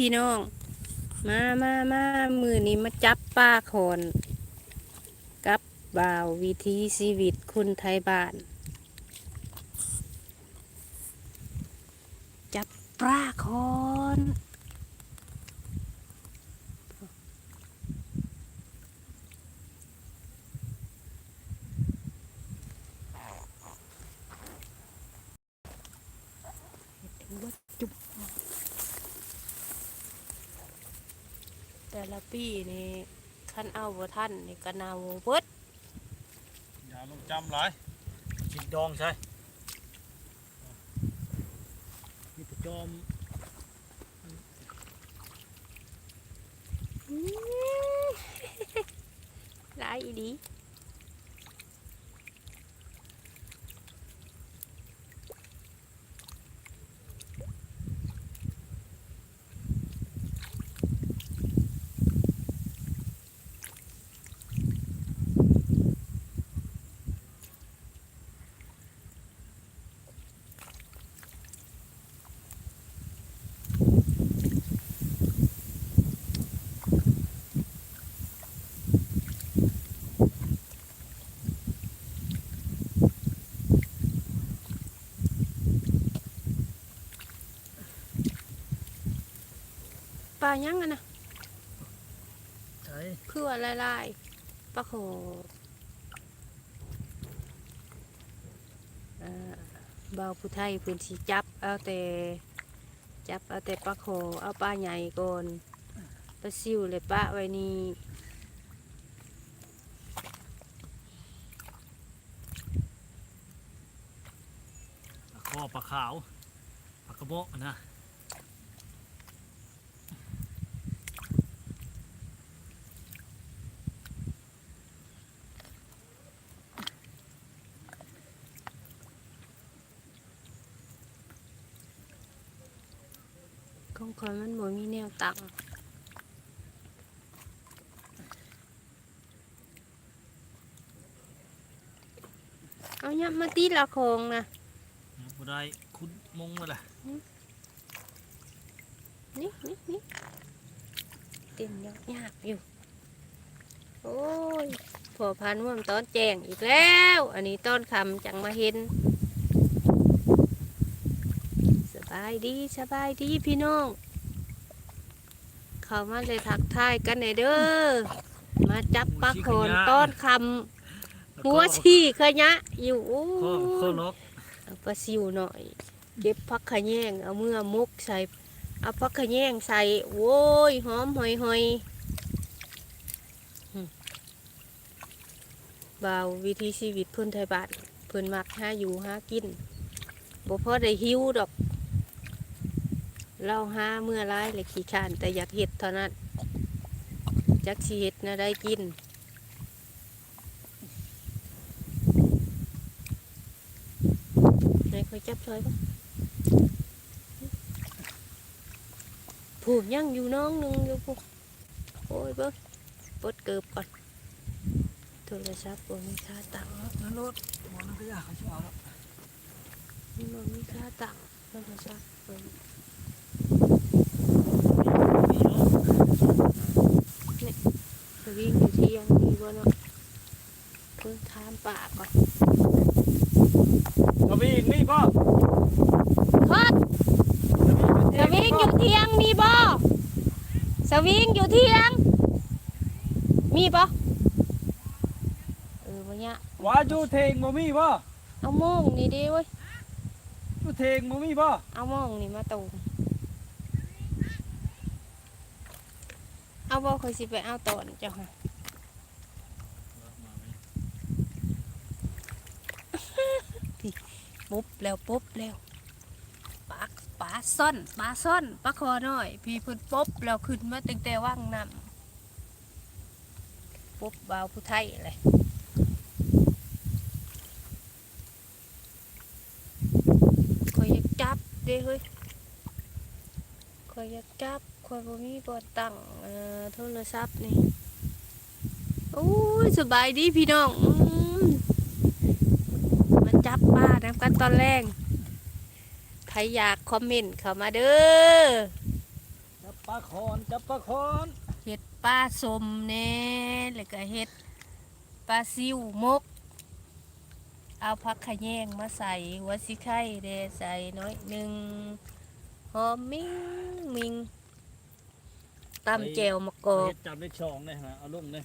พี่น้อง มามามามือนี้มาจับป้าคอนกับบ่าววิธีชีวิตคุณไทยบ้าน จับปลาโคนถือว่าจุบ แต่ ละปีนี่ขั้นเอาบ่ท่านนี่ก็นาวเบิดอย่าลงจำหลายชิดดองใช่นี่ประจอมหลายอีดี ลายังอะนะใช่คือว่าลายๆปลาโขอ่าบ่าวผู้ไทยเพื้นที่จับ เอาแต่จับเอาแต่ปลาโขเอาปลาใหญ่ก่อนปลาซิวเลยปลาไว้นี่ปลาคอปลาขาวปลากระโบะนะ คอยมันบ่มีแนวตังเอายับมาตีละโคงนะเนี่ยบ่ได้คุณมงมาแหละนี่นี่นี่เต็มยากยากอยู่ โอ้ยพอพันว่ามตอนแจงอีกแล้ว อันนี้ตอนคำจังมาเห็น สบายดีสบายดีพี่น้อง เข้ามาเลยทักทายกันหน่อยเด้อมาจับปลาโขนต้อนคำหัวชี่ขยะ อยู่โอ้ข้อข้อยล็อกเอาปลาซิวหน่อย เก็บพักขะแยงเอาเมื่อมุกใส่เอาพักขะแยงใส่โว้ยหอมหอยหอยอืมบ่าววิธีชีวิตเพื้นไทยบ้านเพื้นมักหาอยู่หากินบ่พอได้หิวดอก เราหาเมื่อไรเลยขี้ขานแต่อยากเห็ดเท่านั้นจักชีเห็ดนะได้กิน ไหนคอยจับซอยปะผูกยังอยู่น้องหนึงอยู่พวกโอ้ยเบิ้งปลดเกิบก่อนโทรศัพท์บ่มีค่าตังค์นั่นรถหมอนั่นก็อยากเขาชิเอาแล้วนี่บ่มีค่าตังค์โทรศัพท์เบิ่ง นี่เนาะ จะวิ่งอยู่ที่ยังมีบ่เนาะเพิ่งถามป่าก่อนกระบี่นี่ป่ะครับสวิงอยู่เที่ยงมีบ่สวิงอยู่เที่ยง มีบ่เออบ่เนี่ยว่าจูเทงบ่มีป่ะเอาโมงนี่ดิเว้ยจูเทงบ่มีป่ะเอาโมงนี่มาตูม เอาบ่คอยสิไปเอาตอนเจ้าค่ะปุ๊บแล้วปุ๊บแล้วปลาปลาซ่อนปลาซ่อนปลาคอน้อย พี่เพิ่นปุ๊บแล้วขึ้นมาตั้งแต่ว่างน้ำปุ๊บบาวผู้ไทยเลยคอยอยากจับเด้เฮ้ยคอยอยากจับ คอยบ่มีบ่ตั้งเอ่อโทรศัพท์นี่โอ้ยสบายดีพี่น้องอืมมาจับปลาน้ำกันตอนแรกใครอยากคอมเมนต์เข้ามาเด้อครับปลาคอนจับปลาคอนเห็ดปลาสมแน่แล้วก็เห็ดปลาซิวมก เอาผักขะแยงมาใส่หัวสิไข่เดใส่น้อยหนึ่งหอมมิงมิง ตำแจวมะกอกเฮ็ดจับได้ช่องเลยฮะเอาลงเลย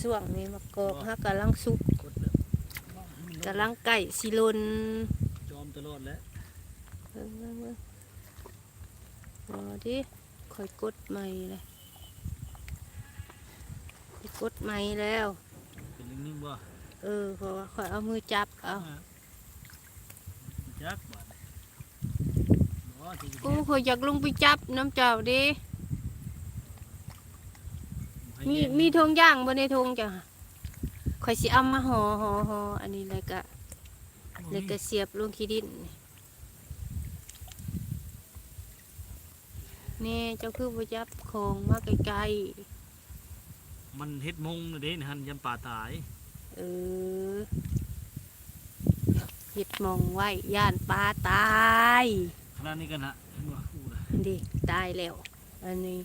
ส่วงนี้มะกอกฮะกำลังสุกกำลังไก่สิลนจอมตลอดแล้วเบิ่งเบิ่งเบิ่งรอดิคอยกดใหม่เลยคอยกดใหม่แล้วเป็นนิ่งๆบ่เออเพราะว่าคอยเอามือจับเอา จักบาดบ่ที่ โอ้คอยอยากลงไปจับน้ำเจ้าดิมีมีธงย่างบนในธงจ้ะคอยสิเอามาห่อห่อห่ออันนี้เลยก็เลยก็เสียบลงขี้ดิน นี่เจ้าคือบ่จับของมาไกลมันเฮ็ดมงน่ะเด้นี่หันยำป่าตาย ๆเออเห็ดหมองไว้ย่านปลาตายข นาดนี้กันนะเห็นบ่อู้ล่ะดิตายแล้ว อันนี้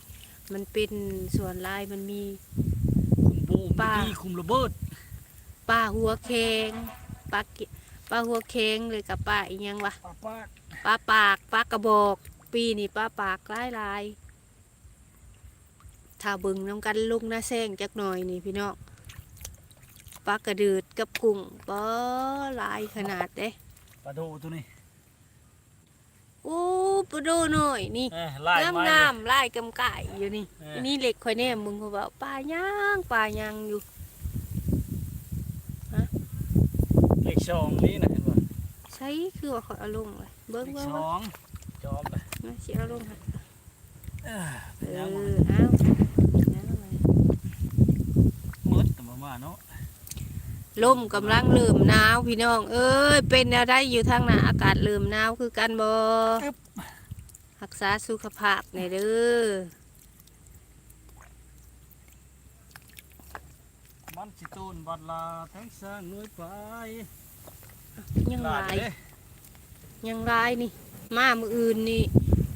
มันเป็นส่วนลายมันมี คุมโป่งปลาที่คุมระเบิดปลาหัวแข็งปลาเกปลาหัวแข็งเลยกับปลาอีกยังวะปลาปากปลาปากปลากระบอก ปีนี่ปลาปากหลายลายถ้าเบึงน้ำกันลุกหน้าแซงจักหน่อยนี่พี่น้องปลากระดืดกับกุ้งก็ลายขนาดเด้ปลาโดตัวนี้โอ้ปลาโดหน่อยนี่เอ้ยลายงามไม้งามๆลายกำไก่อยู่นี่เอออัอันนี้เหล็กคอยแน่มึงเขาบอกปลาย่างปลาย่างอยู่เลขสองนี่นะเห็นบ่ใช้คือว่าเขาเอาลงเลยเบิ้งเลขเบิ้งสเบิ้องงจอมไปมาสิเอาลงให้เอ้ยเอเป็นอยังบ่เอาเอาเลยหมดแต่มาว่าเนาะ ลมกำลังเริ่มหนาวพี่น้อง เอ้ยเป็นอะไรอยู่ทางหน้าอากาศเริ่มหนาวคือกันบ่รักษาสุขภาพในอยเด้อมันสิตูนบัดลาทั้งสร้างหน่วยไปยังหลายเด้ยังหลายนี่ มามืออื่นนี่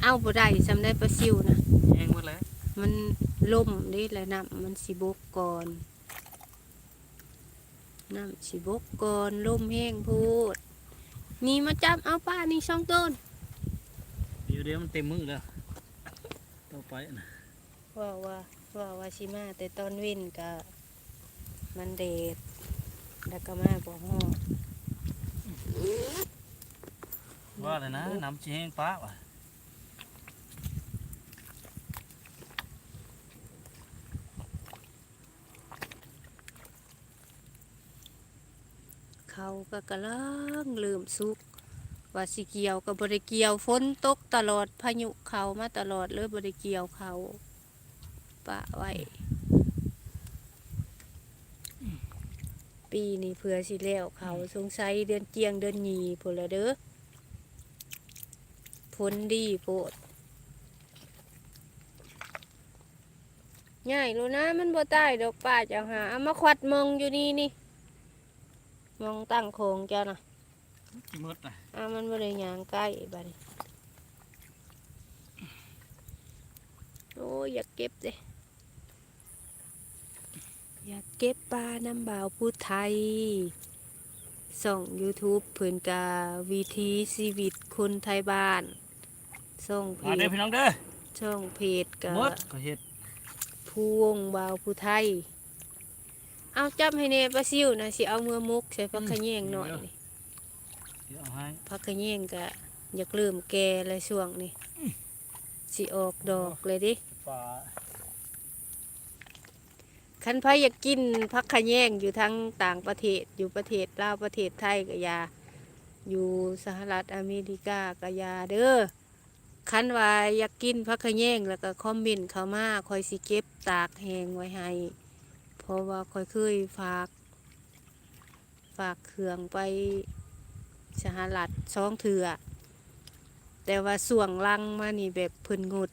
เอาบ่ได้สำได้ปลาซิวนะเองหมดแล้วมันล่มนี่แหละน้ำมันสิบกก่อน น้ำสิบกก่อนล่มแห้งโพูด นี่มาจับเอาป้านี่สองต้นเดี๋ยวเดี๋ยวมันเต็มมือแล้วต่อไปนะว่าว่าว่าว่าชิมาแต่ตอนเวินก็มันเดดแล้วก็มาบอกห้อว่าเลยนะน้ำจีแห้งป้าว่ะ เขาก็กำลังเริ่มสุกว่าสิเกี่ยวกับบริเกี่ยวฝนตกตลอดพายุเขามาตลอดเลยบริเกี่ยวเขาปะไว้ปีนี้เพื่อสิแล้วเขาสงสัยเดือนเจียงเดือนหยีพนละเด้อฝนดีโพดง่ายรู้นะมันบ่ตายดอกป้าจ้าหาเอามาควัดมองอยู่นี่นี่ มองตั้งโคงเจ้านะกี่มดนะอ่ามันบ่ได้ยางใกล้บัดนี้โอ้ยอยากเก็บเด้อยากเก็บปลาน้ำบ่าวผู้ไทย ส่อง YouTube เพิ่นกาวิธีชีวิตคนไทยบ้าน ส่องเพมาเด้อจพี่น้องเด้อช่องเพจกาหมดก็เฮ็ด ผู้วงบ่าวผู้ไทย เอาจับให้เน่ปลาซิวนะสิเอามือมุกใส่ผักขะแยงหน่อยนี่เดี๋ยวเอาให้พักกระเยงก็อยากเริ่มแก่เลยช่วงนี้สิออกดอกเลยดิปลาคันพายอยากกินพักขะแยงอยู่ทั้งต่างประเทศอยู่ประเทศลาวประเทศไทยก็อยา อยู่สหรัฐอเมริกาก็อยาเด้อคันว่าอยากกินพักขะแยงแล้วก็คอมเมนต์เข้ามาคอยสิเก็บตากแหงไว้ให้เพ ราะว่าคอยเคยฝาก ฝากเครื่องไปสหรัฐสองเถื่อแต่ว่าส่วงลังมานี่แบบเพิ่นงุด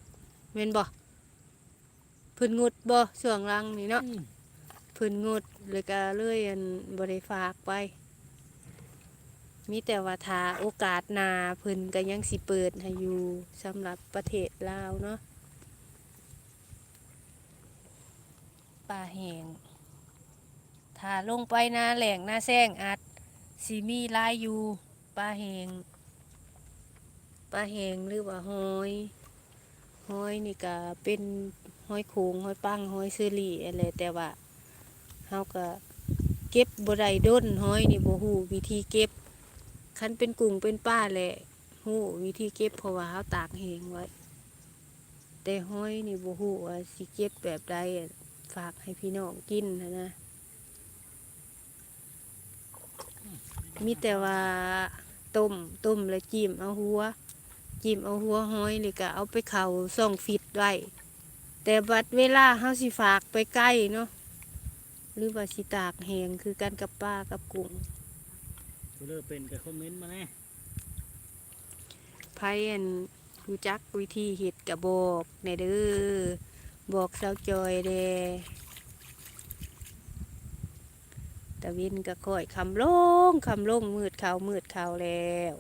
เม่นบ่เพิ่นงุดบ่ส่วงลังนี่เนาะเพิ่นงุดเลยก็เลยอันบ่ได้ฝากไป มีแต่ว่าทาโอกาสหนาเพิ่นก็ยังสิเปิดให้อยู่สำหรับประเทศลาวเนาะป่าแหง ถ้าลงไปนาแหล่งนาแซงอาจสิมีลายอยู่ป่าแหงป่าแหงหรือว่าหอยหอยนี่ก็เป็นหอยโขงหอยปังหอยเซอรี่อะไรแต่ว่าเฮาก็เก็บบ่ได้ด้นหอยนี่บ่ฮู้วิธีเก็บคันเป็นกุ้งเป็นป้าแหละหูวิธีเก็บเพราะว่าเขาตากแหงไว้ แต่หอยนี่บ่ฮู้ว่าสิเก็บแบบใดฝากให้พี่น้องกินนะนะ มีแต่ว่าต้มต้มแล้วจิ้มเอาหัว จิ้มเอาหัวห้อยนี่ก็เอาไปเข่าส่องฟิตไว้แต่บัดเวลาเฮาสิฝากไปใกล้เนาะหรือว่าสิตากแหงคือกันกับป้ากับกุ้งผู้เลิกเป็นก็คอมเมนต์มาแน่ไพ่อันรู้จักวิธีเห็ดกระบอกในเด้อบอกเสาวจอยเด้ ตะวินก็ค่อยคำลงคำลงมืดเขามืดเขาแล้ว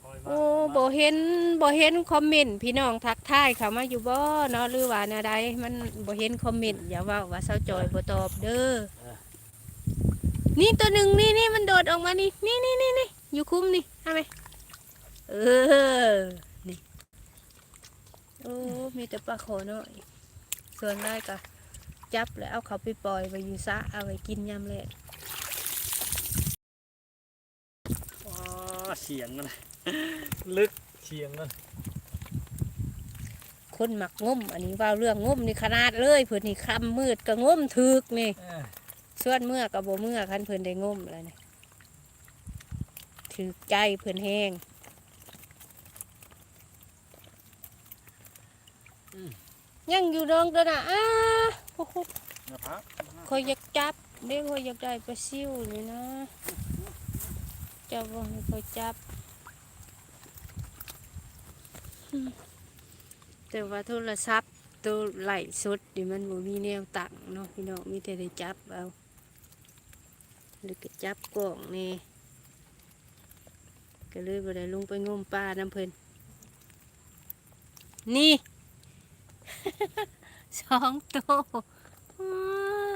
คอยโอ้บ่เห็นบ่เห็นคอมเมนต์พี่น้องทักทายเขามาอยู่บ่เนาะหรือว่าแนวใดมันบ่เห็นคอมเมนต์อย่าว่าว่าเสาวจอยบ่ตอบเด้อนี่ตัวหนึ่งนี่นี่มันโดดออกมานี่นี่นี่นี่นี่อยู่คุ้มนี่ทำไหมเออนี่โอ้มีแต่ปลาขอน้อยส่วนได้ก็ จับแล้วเอาเขาไปปล่อยไว้อยู่ซะเอาไว้กินยำแหละอ๋อเสียงมันลึกเสียงมันคนหมักงมอันนี้ว่าเรื่องงมนี่ขนาดเลยเพื่อนนี่คำมืดก็งมถึกนี่เอ้ยส่วนเมื่อกับโบเมื่อคันเพื่อนได้งมแล้วนี่ถือใจเพื่อนแห้งยังอยู่ดองตัวน่ะอ้า โอ้โหนะครับคอยอยากจับเด็กคอยอยากได้ปลาซิวนี่นะเจะบอกให้คอยจับอืมแต่ว่าโทรศัพท์ตัวไหลสุดดิมันบ่มีแนวตั้งเนาะพี่น้องมีแต่ได้จับเอาหรือก็จับกล่องนี่ก็เลยบ่ได้ลงไปงมปลาน้ำเพิ่นนี่ สองตัวอ้า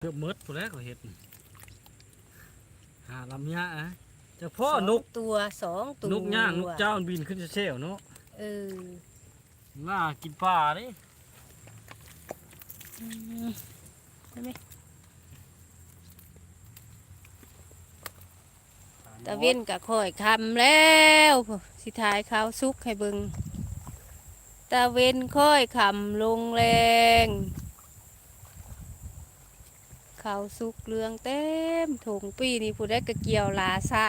เกือบหมดผู้แรกก็เห็ดหาลำยะอะเจะพ่อสงนกตัวสองตัวนกย่างนกเจ้ามันบินขึ้นจะเชี่ยวเนาะเออน่ากินปลาดิอืมใช่ไหม ตะเว้นกะค่อยคำแล้วสิท้ายข้าวสุกให้เบิงตะเว้นค่อยคำลงแรงข้าวสุกเรืองเต็มถุงปีนี่ผู้ได้กะเกี่ยวลาซะ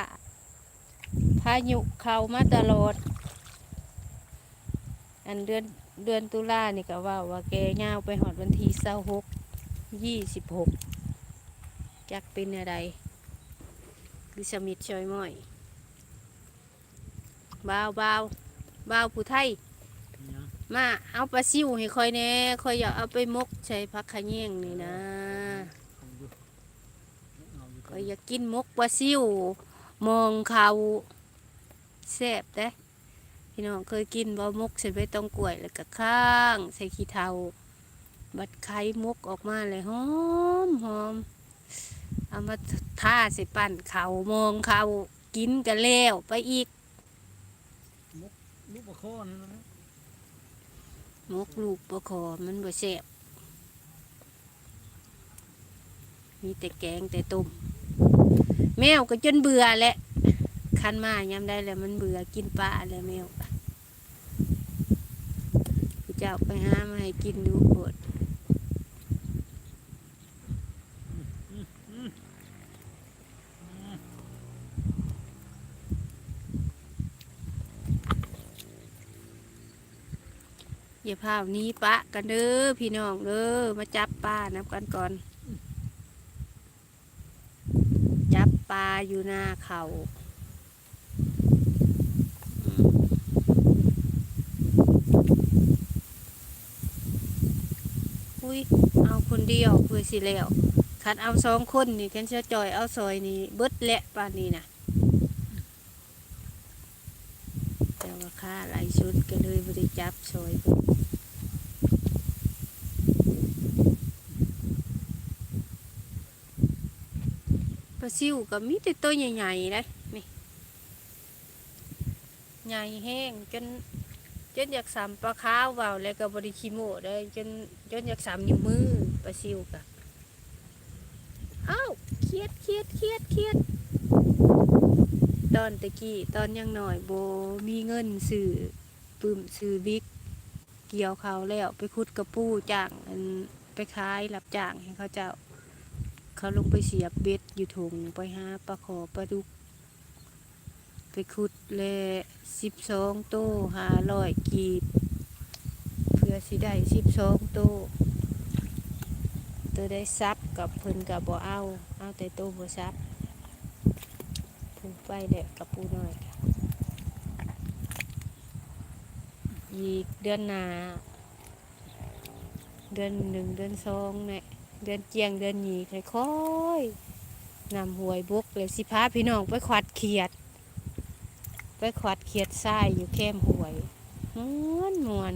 พายุเข้ามาตลอด อันเดือนเดือนตุลานี่ก็ว่าว่าแกย่าวไปหอดวันที่เศร้าหกยี่สิบหกจักเป็นอะไร คือสมิทชอยม้อยบ่าวบ่าวบ่าวผู้ไทยเนี่ยมาเอาปลาซิวให้คอยแหน่คอยอยากเอาไปมกใช้พักขะแยงนี่นะเอาอยู่เอาอยู่คอยอยากกินมกปลาซิวมองเขาแซ่บเด้พี่น้องเคยกินบ่มกใส่ใบตองกล้วยแล้วก็ข้าง ใส่ขี้เทาบัดไข่มกออกมาเลยหอมหอม เอามาท่าใส่ปั่นเขามองเขากินกันแล้วไปอีกลูกปลาโคอนั่นนะมกลูกปลาคอมันบ่แซ่บมีแต่แกงแต่ต้มแมวก็จนเบื่อแหละคันมายามได้แล้วมันเบื่อกินปลาแล้วแมวพี่เจ้าไปหามาให้กินดูโคตรอย่า พาวหนี้ปะกันเด้อพี่น้องเด้อมาจับปลานับกันก่อน จับปลาอยู่หน้าเขาอุ้ยเอาคนเดียวเพื่อสิแล้วคันเอาสองคนนี่คันเชื่อจอยเอาซอยนี่เบิดแหละป่านนี้นะแต่ว่าค่าหลายชุดก็เลยบริจับซอยเพิ่ ปลาซิวก็มีแต่ตัวใหญ่ๆเลยนี่ใหญ่แห้งจนจนอยากสามปลาขาวเบาแล้วก็บริคิโมได้จนจนอยากสามนิ้วมือปลาซิวกะเอ้าเครียดเครียดเครียดเครียดตอนตะกี้ตอนยังหน่อยโบมีเงินซื้อปึ้มซื้อบิ๊กเกี่ยวเขาแล้วไปคุดกระปู้จ้างไปขายรับจ้างให้เขาเจ้า เขาลงไปเสียบเบ็ดอยู่ถงไปหาปลาขอปลาดุก ไปขุดเลยสิบสองโต้หาร้อยกีบ เพื่อสิได้สิบสองโต้ตัวได้ซับกับเพิ่นกับบ่เอาเอาแต่โตัวบ่ซับผูกไปแหละกับปูน้อยอีกเดือนหนาเดือนหนึ่งเดือนสองเนี่ย เดือนเจียงเดือนหยีค่อยๆนำหวยบุกเลยสิพาพี่น้องไปขวัดเขียด ไปขวัดเขียดทรายอยู่แคมหวยม้วนมวน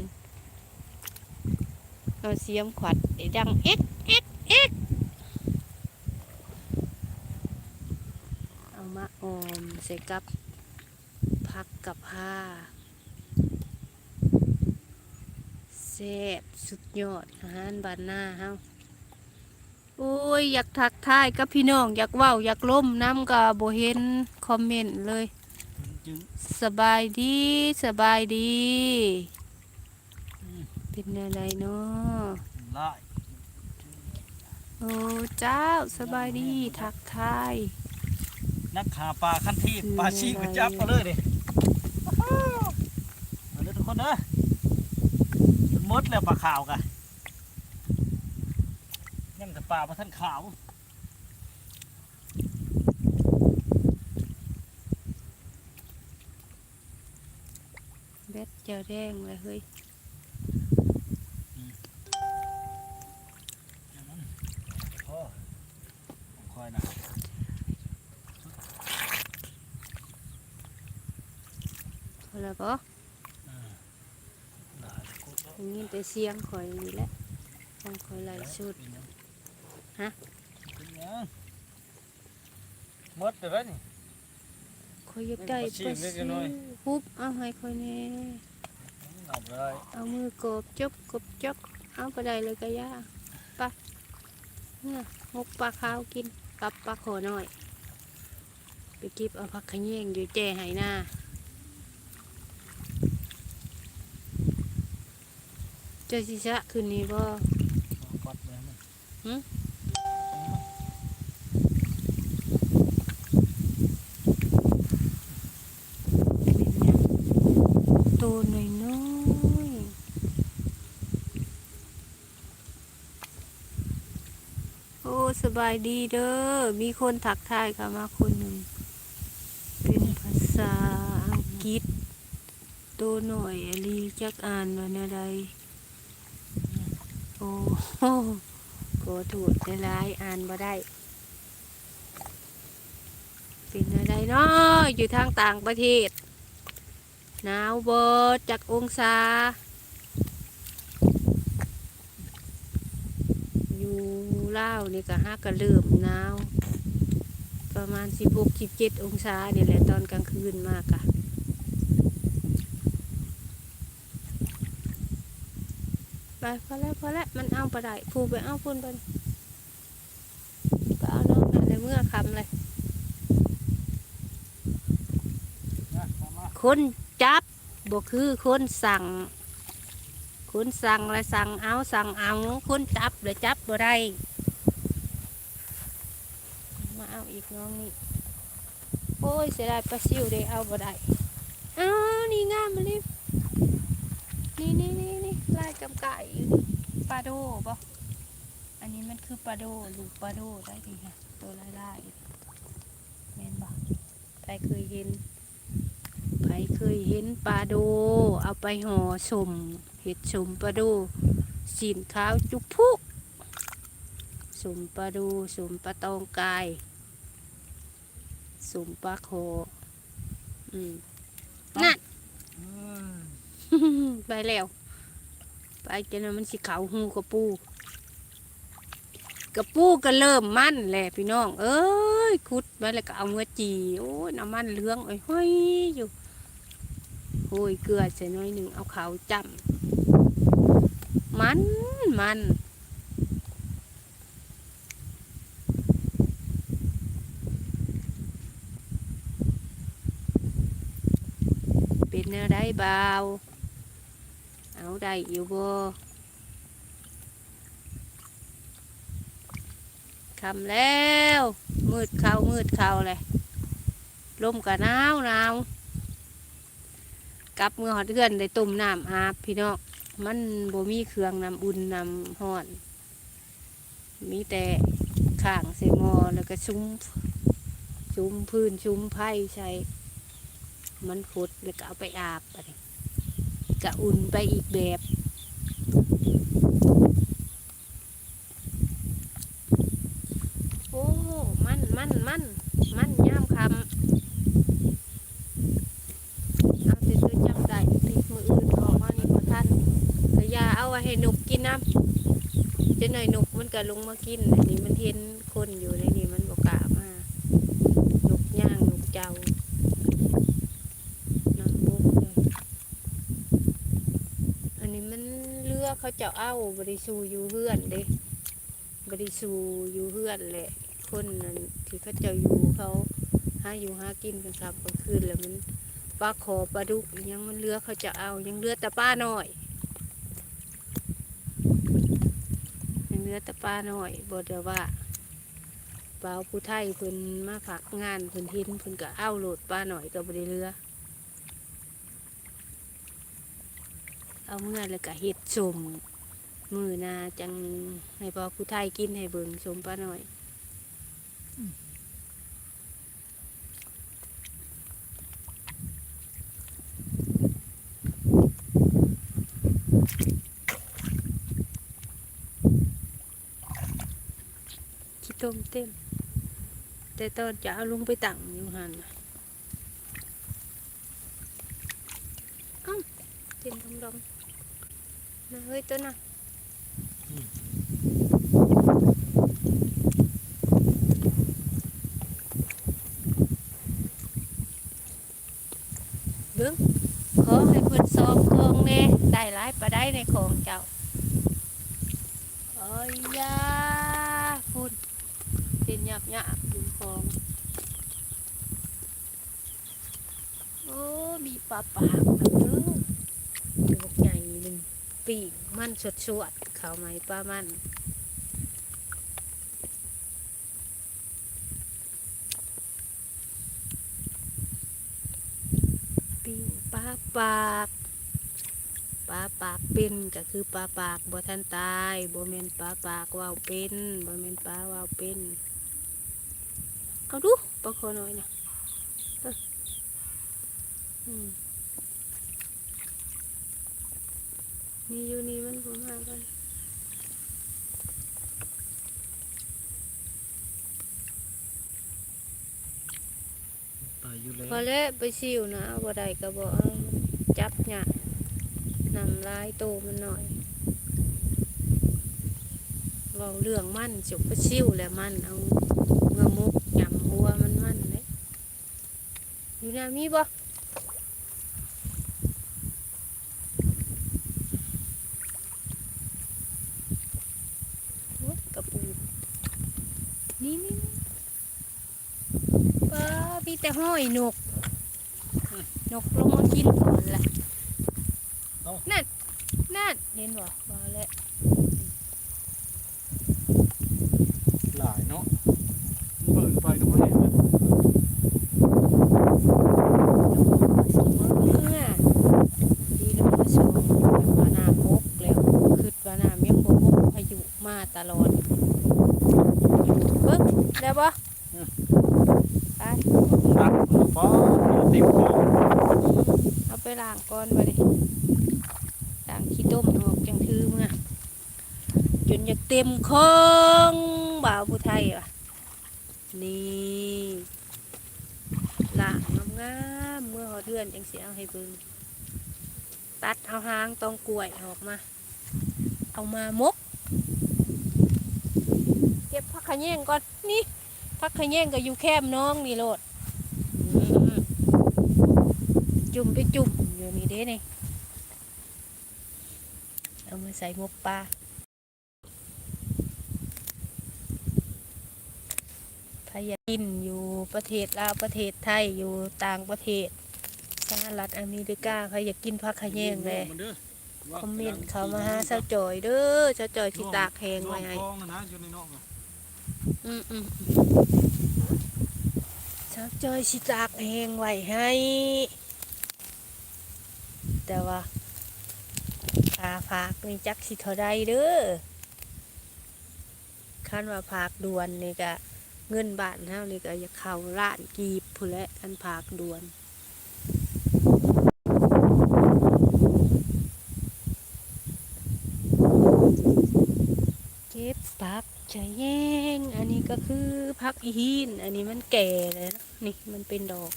เอาเสียมขวัดไอ้ดังเอ็กเอามาออมใส่กับพักกับผ้าแซ่บสุดยอดอาหารบานหน้าเฮา อ้ยอยากทักทายกับพี่น้องอยากเว้าอยากล้มน้ำกับโบเห็นคอมเมนต์เลยจึงสบายดีสบายดี เป็นอะไรเนาะไล่โอ้เจ้าสบายดีทักทาย นักหาปลาขั้นที่ปลาชีกจับมาเลยดิมาเลยทุกคนเด้อมันหมดแล้วปลาขาวกันยังแต่ ปลาปลาท่านขาวเบ็ดเจอแดงเลยเฮ้ยโอ้คอยนะพอแล้วปะหลายกุ๊กอย่างนี้แต่เสียงข่อยนี่แหละของข่อยไหลายสุด ฮะ เป็นยังหมดแต่ว่านี่ข่อยอยากได้เล่นปลาซิ่งเล็กปลาซิน้อยฮุบเอาให้ข่อยแน่เอาเลยเอามือกบจบกบจบเอาไปได้เลยก็ย่าไปเนี่ยหกปลาขาวกินกับปลาขอน้อย ไปเกิบเอาผักขะแยงอยู่แจ่ไหหน้าเจะสิชะคืนนี้บ่เอากดเลยมันหึเป็นหยังตัวน้อยน้อยๆโอ้ส บายดีเด้อ มีคนถักทายเข้ามาคนหนึ่ง เป็นภาษาอังกฤษ ตัวหน่อยอลีจักอ่านว่าแนวใดโอ้โหขอโทษหลายอ่านบ่ได้ เป็นอะไรเนาะอยู่ทางต่างประเทศ หนาวเบิดจากองศา อยู่เล่าวนี่ก็ฮักก็เริ่มหนาว ประมาณสิบหกสิบเจ็ดองศาเนี่ยแหละตอนกลางคืนมากอะไปพอแล้วพอแล้วมันเอาไปได้ผูไปเอาพุ่นไปไปเอาน้องอะไรเมื่อคำเลย คนจับบ่คือคนสั่ง คนสั่งละสั่งเอาสั่งเอาคนจับเลยจับบ่ได้มาเอาอีกน้องนี่โอ้ยเสียดายปลาซิวเด้เอาบ่ได้อ้าวนี่งามมาเลยนี่นี่นี่นี่ลายกำกายอยู่ปลาโดบ่อันนี้มันคือปลาโดลูกปลาโดได้ดีค่ะตัวลายลายแม่นบ่ใครเคยเห็น รเคยเห็นปลาโด เอาไปห่อสมเห็ดสมปลาโดสีนขาวจุกพุสมปลาดูสมปลาตองกายสมปลาโคอืมนั่นไปแล้วไปจนว่ามันสิเขาหูกระปูกระปูก็เริ่มมั่นแหละพี่น้อง เอ้ยคุดมาแล้วก็เอาเงือจีโอ้ยน้ำมันเหลืองโอ้ยห้อยอยู่ โอ้ยเกลือใส่น้อยหนึ่งเอาเขาวจำมันมันเป็นแนวได้เบาเอาได้อยู่บ่คำแล้ว มืดเขามืดเขาเลยลมกับหนาวหนาว กลับเมื่อหอดเดือนได้ต้มน้ำอาบพี่น้องมันบ่มีเครื่องนำอุ่นนำห้อน มีแต่ข้างใส่หม้อแล้วก็ซุ้มซุ้มพื้นซุ้มไผ่ใช้มันขดแล้วก็เอาไปอาบไปกะอุ่นไปอีกแบบโอ้มันมันมันมันย่ามคำเอาแต่ตัวจำได้ติดมืออื่นออกมานี่พอท่านกะยาเอาไว้ให้ นกกินน้ำจะหน่อยนกมันก็ลงมากินอันนี้มันเห็นคนอยู่ในนี้มันบอกกล้ามานกย่างนกเจ้าน้ำบุกเลยอันนี้มันเรือเขาเจะเอาบริสูอยู่เฮือนเด้บริสูอยู่เฮือนแหละ คนนั้นที่เขาเจะอยู่เขาหาอยู่หากินกันครับกลางคืนแล้วมันปลาขอปลาดุกยังมันเรือเขาจะเอายังเรือแต่ป้าหน้อย ลือแต่ป้าหน่อยบอกเดี๋ยวว่าเปล่าผู้ไทยเพิ่นมาผักงานเพิ่นทิ้นเพิ่นก็เอาโหลดป้าหน่อยกับบริเรือ เอาเมื่อแล้วก็เห็ดสมมือนาจังให้พอผู้ไทยกินให้เบิ่งสมป้าหน่อย ตัวน่ะเบิ้งขอให้เพิ่นสอบเครื่องแน่ได้หลายปลาไนหยาบหยาบๆอยู่องโอ้มีปลาปากนะเด้อตัวใหญ่หนึ่งปีกมันสดสวดๆข้าวไหมปลามันปีปลาปากปลาปากเป็นก็คือปลาปากบ่ทันตายบ่แม่นปลาปากว่าวเป็นบ่แม่นปลาว่าวเป็น เอาดูปลาคอน้อยนะเอออืมนี่อยู่นี่มันบ่มากันตายอยู่แล้วพอแล้วไปซิวนะบ่ได้ก็บ่เอาจับหยะนำลายโตมันหน่อยเว้าเรื่องมันจุกไปซิวแล้วมันเอาเงามุกยำหัวมันมันเลย อยู่นามีบ่โอ๊ยกระปู นี่นี่นี่ป้าพี่แต่ห้อยนก นกลงมากินก่อนล่ะนั่น นั่นเห็นบ่บ่แล้ว หลายเนาะเบิ่งไปก็บ่เห็นเลย เมื่อดีแล้วมาชมว่าน้ำมกแล้วคือว่าน้ำยังบ่มกพายุ มาตลอดเบิ่งได้บ่ไปตักฟ้าเต็มของเอาไปล้างก่อนมาดิล้างขี้ต้มออกจังคือเมื่อจนอยากเต็มคองบ่าวผู้ไทยว่ะนี่ล่างงามๆเมื่อหอเดือนจังเสิเอาให้เบิ่งตัดเอาหางตองกล้วยออกมา เอามามกเก็บผักขะแยงก่อนนี่ผักขะแยงก็อยู่แคมน้องนี่โลดอืมจุ่มไปจุ่มอยู่นี่เด้นี่เอามาใส่หมกปลาใครอยากกินอยู่ประเทศลาวประเทศไทยอยู่ต่างประเทศสหรัฐอเมริกาใครอยากกินผักขะแยงเลยมันเด้อคอมเมนต์เขามาหาเจ้าจอยเด้อเจ้าจอยสิตากแหงไว้ให้ น้องคลองนะนะอยู่ในนอกน่ะอืมอืมเจ้าจอยสิตากแหงไว้ให้ แต่ว่าค่าฝากนี่จักสิเท่าใดเด้อคันว่าฝากด่วนนี่ก็เงินบาทเฮานี่ก็อยากเข้าล้านกีบพุ่นและคันฝากด่วน เก็บผักชะแยงอันนี้ก็คือผักอีหิน อันนี้มันแก่เลยนะนี่มันเป็นดอก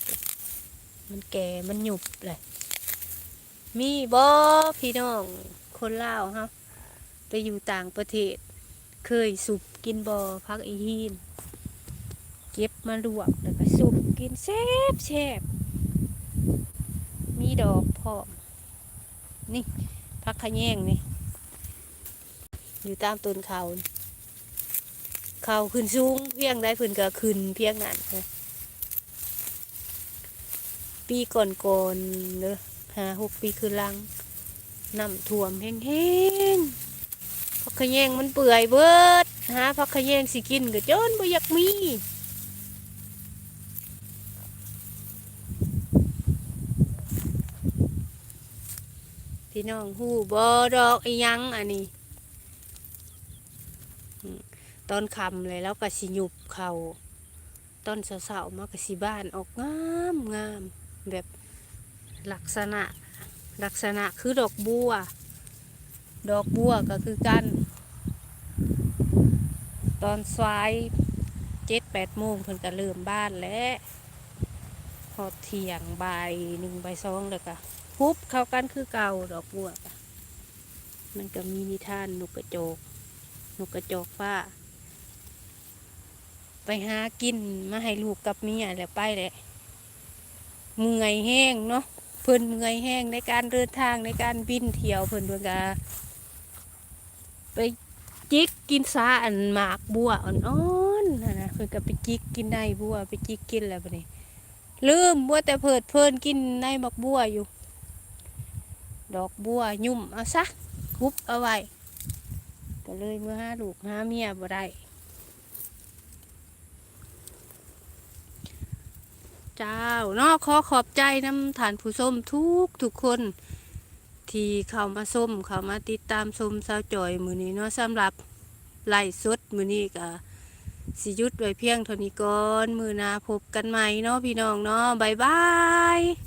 มันแก่มันหยุบเลยมีบอพี่น้องคนเล่าวครับไปอยู่ต่างประเทศ เคยสุบกินบอพักอีหิน เก็บมาลวกแล้วก็สุบกินแซ่บแซ่บมีดอกพร้อมนี่พักขะแยงนี่อยู่ตามต้นเขา เขาขึ้นสูงเพียงได้เพิ่นก็ขึ้นเพียงนั้นนะปีก่อนก่อนๆเด้อห้าหกปีคือลังน้ำท่วมแห้งๆพักขะแยงมันเปื่อยเบิดหาพักขะแยงสิกินก็จนบ่อยากมีพี่น้องหูบอดอกอียังอันนี้ ตอนคำเลยแล้วก็สิหยุบเขาตอนเสาๆมากสิบ้านออกงามงามแบบลักษณะลักษณะคือดอกบัว ดอกบัวก็คือกัน ตอนสายเจ็ดแปดโมงเพิ่นก็เริ่มบ้านแล้วหอดเที่ยงใบหนึ่งใบสองแล้วก็ฮุบเข้ากันคือเก่าดอกบัวมันก็มีนิทานนกกระจกนกกระจอกฟ้า ไปหากินมาให้ลูกกับเมียแล้วไปเลยเมื่อยแห้งเนาะเพิ่นเมื่อยแห้งในการเดินทางในการบินเที่ยวเพิ่นเพิ่นก็ไปจิกกินซาอันหมากบัวอ่อนๆนะนะเพิ่นก็ไปจิกกินในบัวไปจิกกินแล้วบัดนี้ลืมบัวแต่เพิดเพลินกินในหมากบัวอยู่ ดอกบัวยุ่มเอาซะคุบเอาไว้ก็เลยเมื่อหาลูกหาเมียบ่ได้ เจ้าเนาะขอขอบใจน้ำฐานผู้ส้มทุกทุกคน ที่เข้ามาส้มเข้ามาติดตามชมสาวจอยมือนี้เนาะสำหรับไล่สดมือนี้ก็สิยุดไว้เพียงเท่านี้ก่อนมือนาพบกันใหม่เนาะพี่น้องเนาะบายบาย